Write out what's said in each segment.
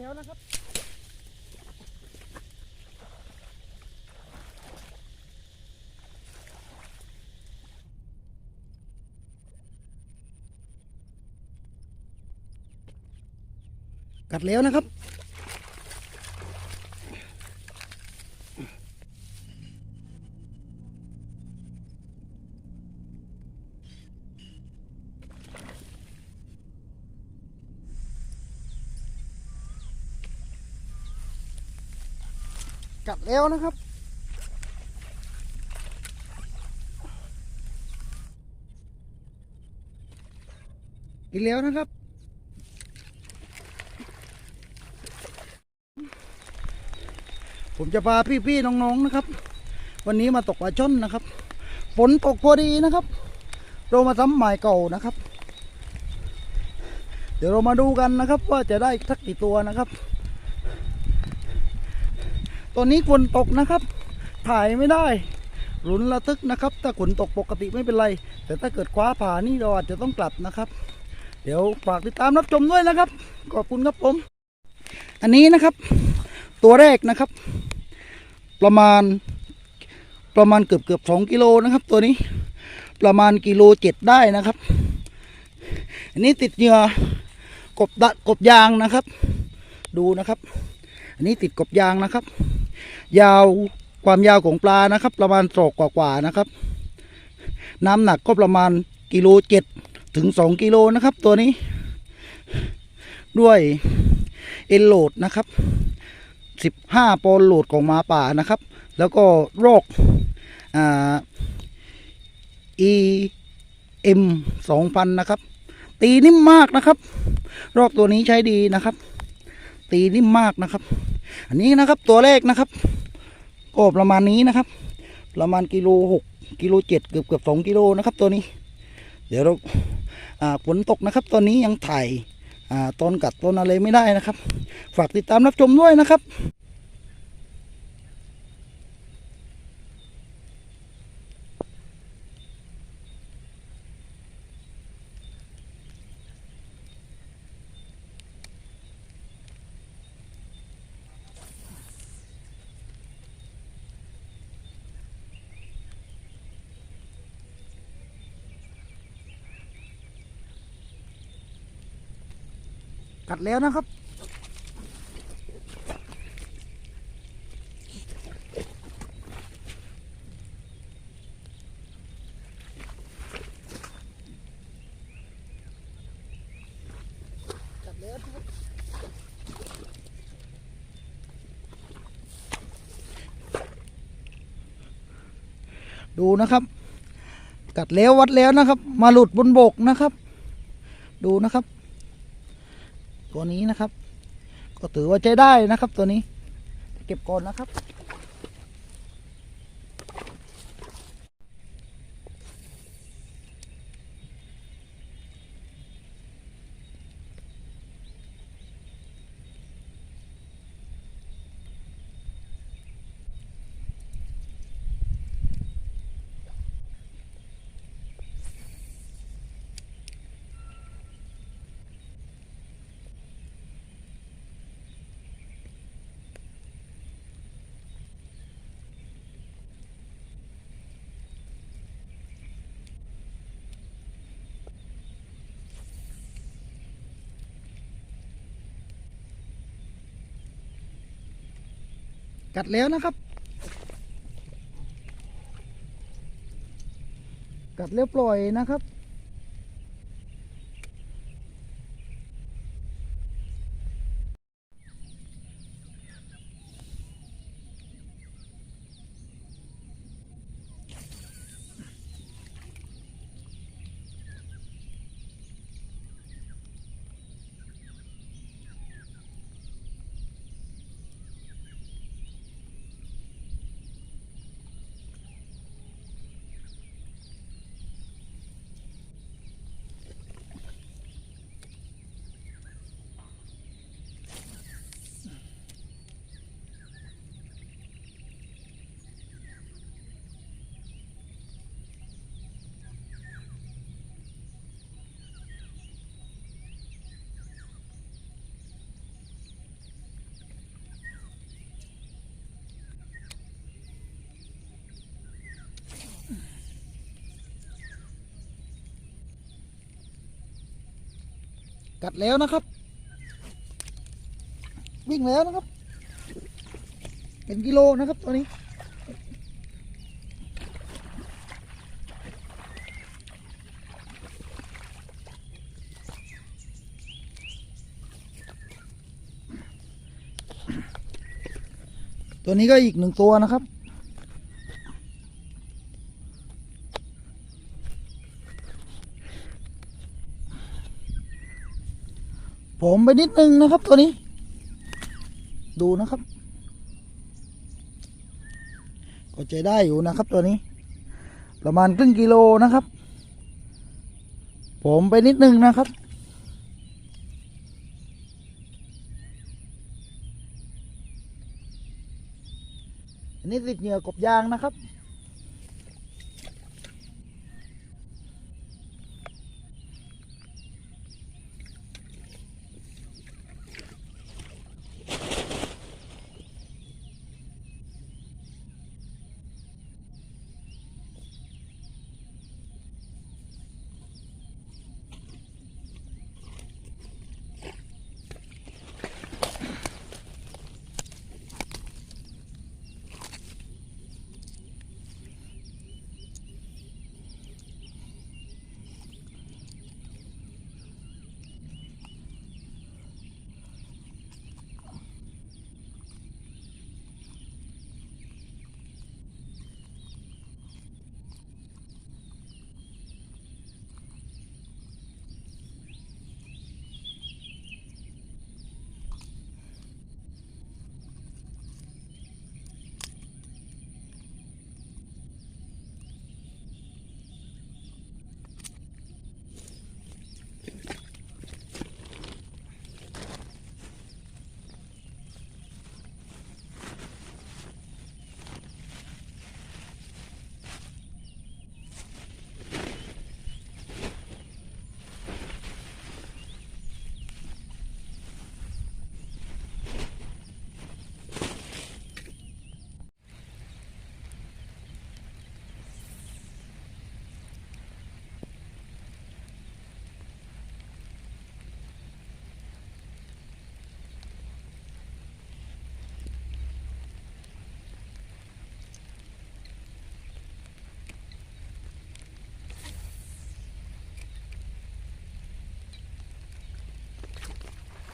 แล้วนะครับกัดแล้วนะครับ กัดแล้วนะครับกินแล้วนะครับ ผมจะพาพี่ๆน้องๆนะครับ วันนี้มาตกปลาช่อนนะครับ ฝนตกพอดีนะครับ เรามาทำหมายเก่านะครับ เดี๋ยวเรามาดูกันนะครับ ว่าจะได้สักกี่ตัวนะครับ ตอนนี้ฝนตกนะครับ ถ่ายไม่ได้รุนระทึกนะครับ ถ้าฝนตกปกติไม่เป็นไร แต่ถ้าเกิดคว้าผ่านี่เราอาจจะต้องกลับนะครับ เดี๋ยวฝากติดตามรับชมด้วยนะครับ ขอบคุณครับผม อันนี้นะครับ ตัวแรกนะครับ ประมาณประมาณเกือบเกือบสองกิโลนะครับ ตัวนี้ประมาณกิโลเจ็ดได้นะครับ อันนี้ติดเหยื่อกบดะกบยางนะครับ ดูนะครับ อันนี้ติดกบยางนะครับ ยาวความยาวของปลานะครับ ประมาณศอกกว่าๆนะครับ น้ำหนักก็ประมาณกิโลเจ็ดถึงสองกิโลนะครับ ตัวนี้ ด้วยเอ็นโหลดนะครับสิบห้าปอนโหลดของมาป่านะครับ แล้วก็โรคอ่า e m สองพันนะครับ ตีนิ่มมากนะครับ รอบตัวนี้ใช้ดีนะครับ ตีนิ่มมากนะครับ อันนี้นะครับตัวแรกนะครับ ก็ประมาณนี้นะครับ ประมาณกิโลหกกิโลเจ็ดเกือบเกือบสองกิโลนะครับ ตัวนี้ เดี๋ยวเราฝนตกนะครับ ตอนนี้ยังถ่ายตอนกัดตอนอะไรไม่ได้นะครับ ฝากติดตามรับชมด้วยนะครับ กัดแล้วนะครับ กัดแล้วนะครับดูนะครับ กัดแล้ววัดแล้วนะครับ มาหลุดบนบกนะครับ ดูนะครับ ตัวนี้นะครับ ก็ถือว่าใช้ได้นะครับตัวนี้ เก็บก่อนนะครับ กัดแล้วนะครับ กัดแล้วปล่อยนะครับ กัดแล้วนะครับ วิ่งแล้วนะครับ เป็นกิโลนะครับตัวนี้ ตัวนี้ก็อีกหนึ่งตัวนะครับ ผมไปนิดนึงนะครับตัวนี้ ดูนะครับก็ใจได้อยู่นะครับตัวนี้ ประมาณครึ่งกิโลนะครับ ผมไปนิดนึงนะครับอันนี้ติดเหงื่อกบยางนะครับ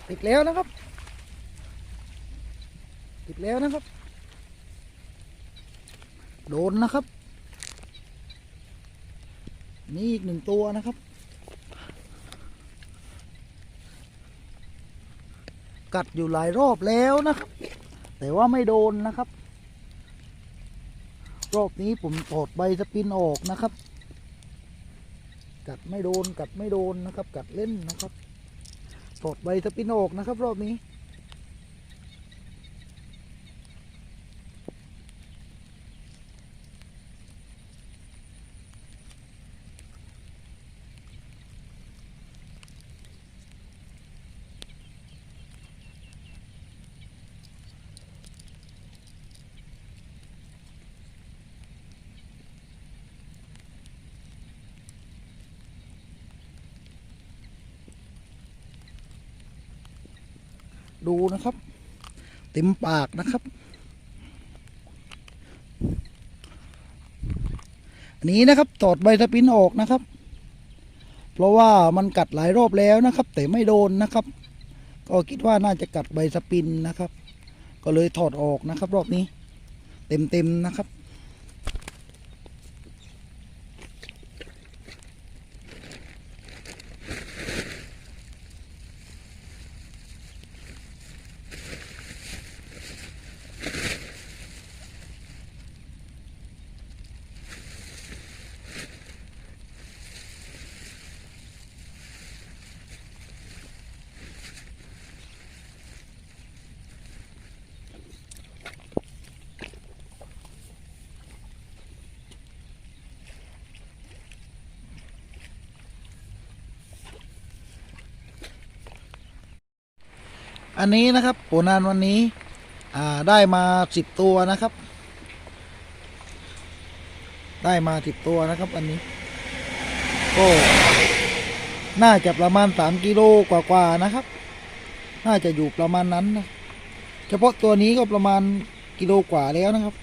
ติดแล้วนะครับ ติดแล้วนะครับ โดนนะครับ นี่อีกหนึ่งตัวนะครับ กัดอยู่หลายรอบแล้วนะครับ แต่ว่าไม่โดนนะครับ รอบนี้ผมถอดใบสปินออกนะครับ กัดไม่โดนกัดไม่โดนนะครับ กัดเล่นนะครับ ปลดใบสปินโอกนะครับ รอบนี้ ดูนะครับ เต็มปากนะครับ อันนี้นะครับตอดใบสปินออกนะครับ เพราะว่ามันกัดหลายรอบแล้วนะครับ แต่ไม่โดนนะครับ ก็คิดว่าน่าจะกัดใบสปินนะครับ ก็เลยถอดออกนะครับ รอบนี้ เต็มๆนะครับ อันนี้นะครับผลงานวันนี้ได้มาสิบตัวนะครับ ได้มาสิบตัวนะครับ อันนี้ ก็น่าจะประมาณสามกิโลกว่าๆนะครับ น่าจะอยู่ประมาณนั้นนะเฉพาะตัวนี้ก็ประมาณกิโลกว่าแล้วนะครับ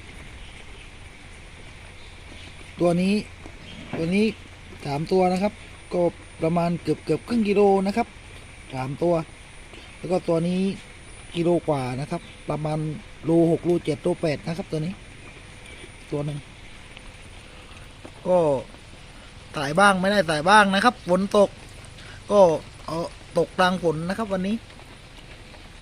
ตัวนี้ตัวนี้สามตัวนะครับ ก็ประมาณเกือบเกือบครึ่งกิโลนะครับสามตัว แล้วก็ตัวนี้กิโลกว่านะครับ ประมาณโลหกโลเจ็ดโลแปดนะครับ ตัวนี้ ตัวหนึ่งก็ถ่ายบ้างไม่ได้ถ่ายบ้างนะครับฝนตก ก็เอาตกกลางฝนนะครับ วันนี้